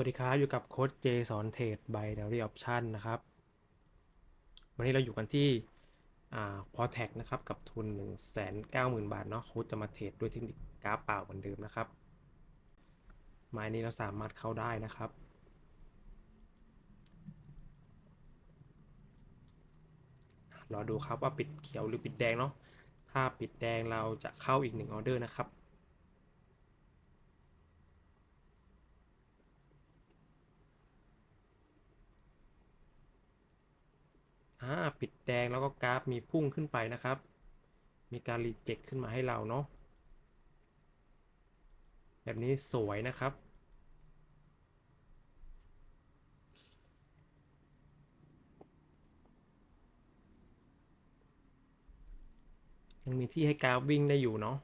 วัสดีครับ อยู่กับโค้ดเจสอนเทรด by d a i l y Option นะครับ วันนี้เราอยู่กันที่อ่าพอแท็กนะครับ กับทุน 190,000 บาทเนาะโค้ดจะมาเทรดด้วยเทคนิคกราฟเปล่าเหมือนเดิมนะครับไม้นี้เราสามารถเข้าได้นะครับ รอดูครับว่าปิดเขียวหรือปิดแดงเนาะถ้าปิดแดงเราจะเข้าอีกหนึ่งออเดอร์นะครับ ปิดแดงแล้วก็กราฟมีพุ่งขึ้นไปนะครับ มีการรีเจ็คขึ้นมาให้เราเนาะแบบนี้สวยนะครับ ยังมีที่ให้กราฟวิ่งได้อยู่เนาะ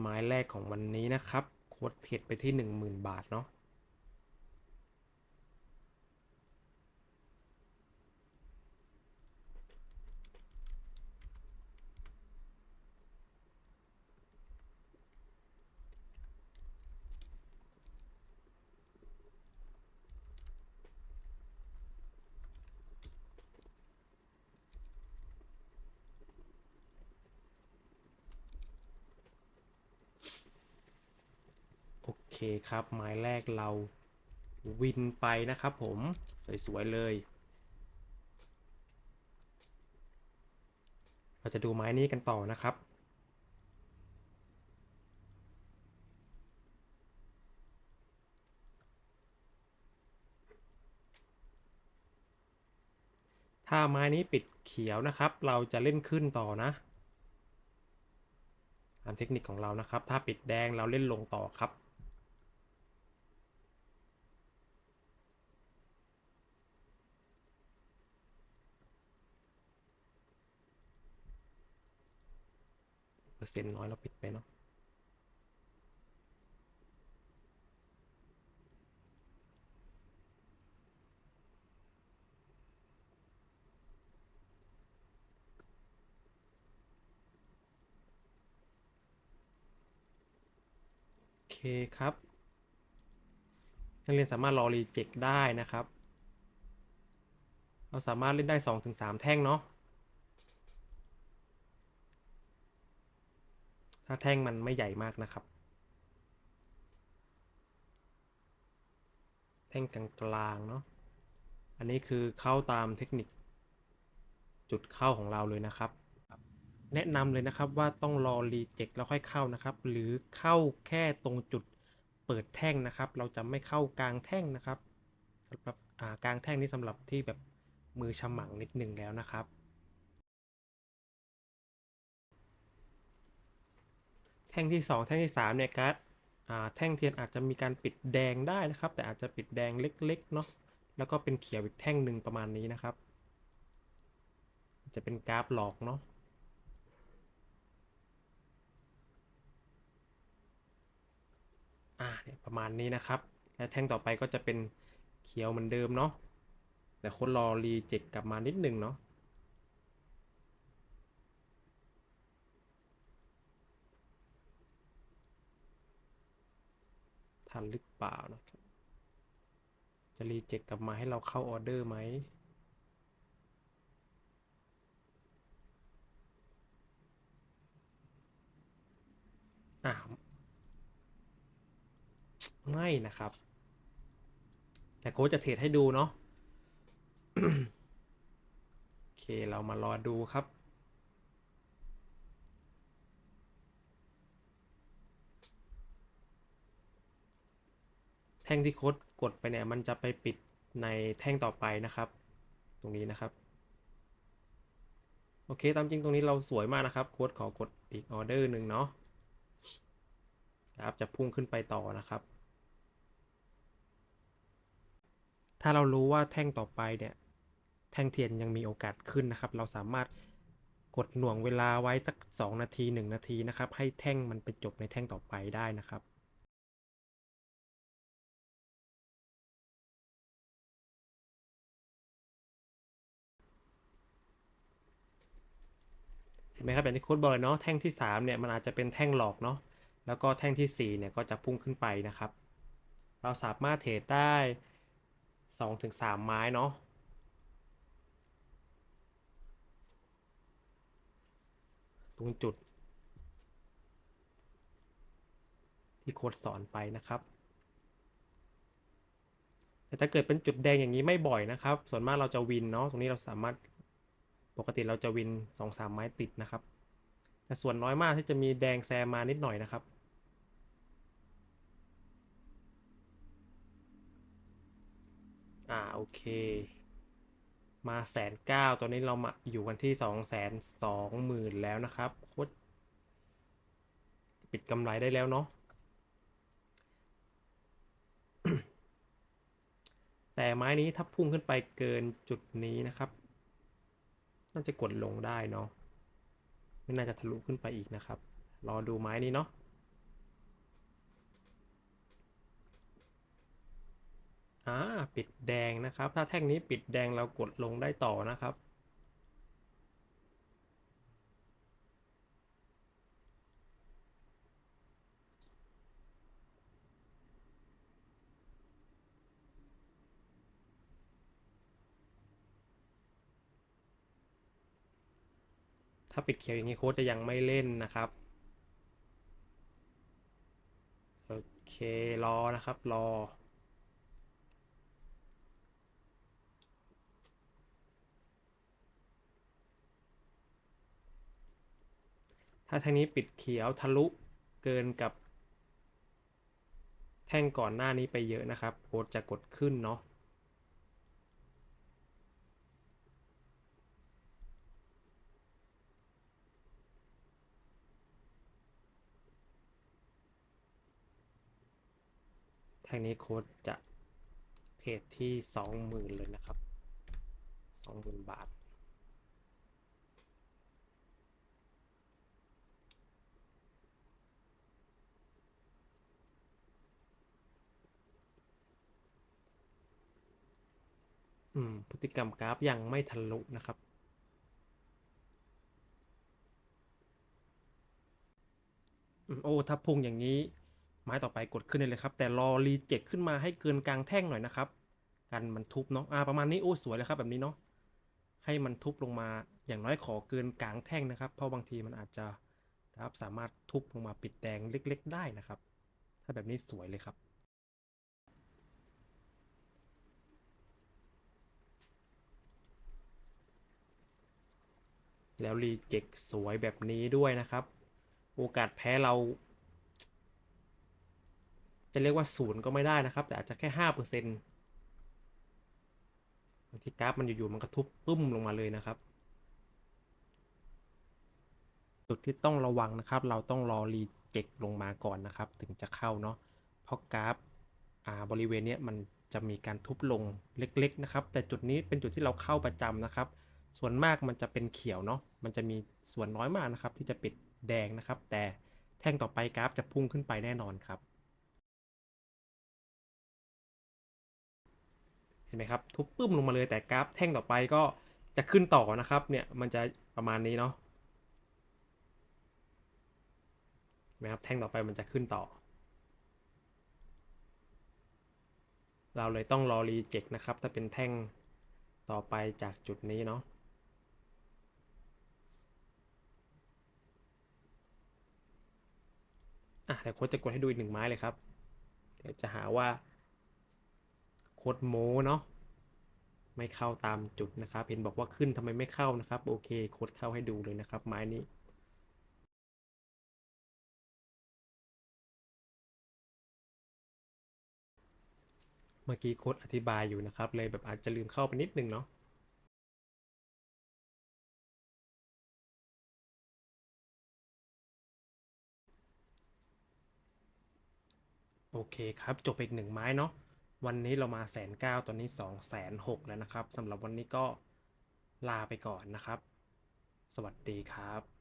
หมายแรกของวันนี้นะครับ โค้ดเทรดไปที่ 10,000 บาทเนาะ เคครับหมายแรกเราวินไปนะครับผมสวยๆเลย เราจะดูไม้นี้กันต่อนะครับ ถ้าไม้นี้ปิดเขียวนะครับ เราจะเล่นขึ้นต่อนะตามเทคนิคของเรานะครับ ถ้าปิดแดงเราเล่นลงต่อครับ อร์เซ็นต์น้อยเราปิดไปเนาะโอเคครับ นักเรียนสามารถรอรีเจ็คได้นะครับ เราสามารถเล่นได้ 2-3 แท่งเนาะ ถ้าแท่งมันไม่ใหญ่มากนะครับ แท่งกลางๆเนาะอันนี้คือเข้าตามเทคนิคจุดเข้าของเราเลยนะครับ แนะนำเลยนะครับว่าต้องรอรีเจ็คแล้วค่อยเข้านะครับ หรือเข้าแค่ตรงจุดเปิดแท่งนะครับ เราจะไม่เข้ากลางแท่งนะครับสำหรับกลางแท่งนี้สำหรับที่แบบมือฉมังนิดหนึ่งแล้วนะครับ แท่งที่ 2 แท่งที่3เนี่ยการ์ดอ่าแท่งเทียนอาจจะมีการปิดแดงได้นะครับ แต่อาจจะปิดแดงเล็กๆเนาะแล้วก็เป็นเขียวอีกแท่งหนึ่งประมาณนี้นะครับ จะเป็นกราฟหลอกเนาะอ่าเนี่ยประมาณนี้นะครับ และแท่งต่อไปก็จะเป็นเขียวเหมือนเดิมเนาะแต่คนรอรีเจ็คกลับมานิดนึงเนาะ ทันหรือเปล่านะครับ จะรีเจ็คกลับมาให้เราเข้าออเดอร์ไหมอ่าไม่นะครับ แต่โค้ชจะเทรดให้ดูเนาะ โอเค เรามารอดูครับ แท่งที่โค้ดกดไปเนี่ยมันจะไปปิดในแท่งต่อไปนะครับ ตรงนี้นะครับ โอเค ตามจริงตรงนี้เราสวยมากนะครับ โค้ดขอกดอีกออเดอร์หนึ่งเนาะครับจะพุ่งขึ้นไปต่อนะครับ ถ้าเรารู้ว่าแท่งต่อไปเนี่ย แท่งเทียนยังมีโอกาสขึ้นนะครับ เราสามารถกดหน่วงเวลาไว้สัก 2 นาที 1 นาทีนะครับ ให้แท่งมันไปจบในแท่งต่อไปได้นะครับ ไหมครับอย่างที่โค้ดบอกเลยเนาะแท่งที่3เนี่ยมันอาจจะเป็นแท่งหลอกเนาะแล้วก็แท่งที่4เนี่ยก็จะพุ่งขึ้นไปนะครับ เราสามารถเทรดได้ 2-3 ไม้เนาะตรงจุด ที่โค้ดสอนไปนะครับ แต่ถ้าเกิดเป็นจุดแดงอย่างนี้ไม่บ่อยนะครับ ส่วนมากเราจะวินเนาะตรงนี้เราสามารถ ปกติเราจะวิน2-3ไม้ติดนะครับ แต่ส่วนน้อยมากที่จะมีแดงแซมมานิดหน่อยนะครับ อ่าโอเค มาแสนเก้าตอนนี้เรามาอยู่กันที่สองแสนสองหมื่นแล้วนะครับโคตรปิดกำไรได้แล้วเนาะแต่ไม้นี้ถ้าพุ่งขึ้นไปเกินจุดนี้นะครับ น่าจะกดลงได้เนาะไม่น่าจะทะลุขึ้นไปอีกนะครับ รอดูไม้นี้เนาะอ่าปิดแดงนะครับ ถ้าแท่งนี้ปิดแดงเรากดลงได้ต่อนะครับ ถ้าปิดเขียวอย่างนี้โค้ชจะยังไม่เล่นนะครับ โอเครอนะครับรอ ถ้าแท่งนี้ปิดเขียวทะลุเกินกับ แท่งก่อนหน้านี้ไปเยอะนะครับ โค้ดจะกดขึ้นเนาะ แท่งนี้โค้ดจะเทรดที่ 20,000 เลยนะครับ 20,000 บาท อืม พฤติกรรมกราฟยังไม่ทะลุนะครับอโอ้ ถ้าพุ่งอย่างนี้ ไม้ต่อไปกดขึ้นได้เลยครับ แต่รอรีเจ็คขึ้นมาให้เกินกลางแท่งหน่อยนะครับ กันมันทุบเนาะอ่าประมาณนี้โอ้สวยเลยครับแบบนี้เนาะให้มันทุบลงมาอย่างน้อยขอเกินกลางแท่งนะครับ เพราะบางทีมันอาจจะครับสามารถทุบลงมาปิดแดงเล็ก ๆ ได้นะครับ ถ้าแบบนี้สวยเลยครับแล้วรีเจ็คสวยแบบนี้ด้วยนะครับ โอกาสแพ้เรา จะเรียกว่าศูนย์ก็ไม่ได้นะครับ แต่อาจจะแค่ห้าเปอร์เซ็นต์ที่กราฟมันอยู่ๆมันกระทุบปึ้มลงมาเลยนะครับ จุดที่ต้องระวังนะครับ เราต้องรอรีเจ็คลงมาก่อนนะครับ ถึงจะเข้าเนาะเพราะกราฟอ่าบริเวณเนี้ยมันจะมีการทุบลงเล็กๆนะครับ แต่จุดนี้เป็นจุดที่เราเข้าประจำนะครับ ส่วนมากมันจะเป็นเขียวเนาะมันจะมีส่วนน้อยมากนะครับ ที่จะปิดแดงนะครับ แต่แท่งต่อไปกราฟจะพุ่งขึ้นไปแน่นอนครับ ห็นไหมครับทุบปึ้มลงมาเลยแต่กราฟแท่งต่อไปก็จะขึ้นต่อนะครับเนี่ยมันจะประมาณนี้เนาะเห็นไหมครับแท่งต่อไปมันจะขึ้นต่อ เราเลยต้องรอรีเจ็คนะครับถ้าเป็นแท่งต่อไปจากจุดนี้เนาะอะเดี๋ยวโค้ชจะกดให้ดูอีกหนึ่งไม้เลยครับ เดี๋ยวจะหาว่า โคดโม้เนาะไม่เข้าตามจุดนะครับเห็นบอกว่าขึ้นทำไมไม่เข้านะครับ โอเคโคดเข้าให้ดูเลยนะครับ ไม้นี้เมื่อกี้โค้ดอธิบายอยู่นะครับ เลยแบบอาจจะลืมเข้าไปนิดนึงเนาะโอเคครับ จบอีกหนึ่งไม้เนาะ วันนี้เรามาแสนเก้าตอนนี้สองแสนหกแล้วนะครับสำหรับวันนี้ก็ลาไปก่อนนะครับ สวัสดีครับ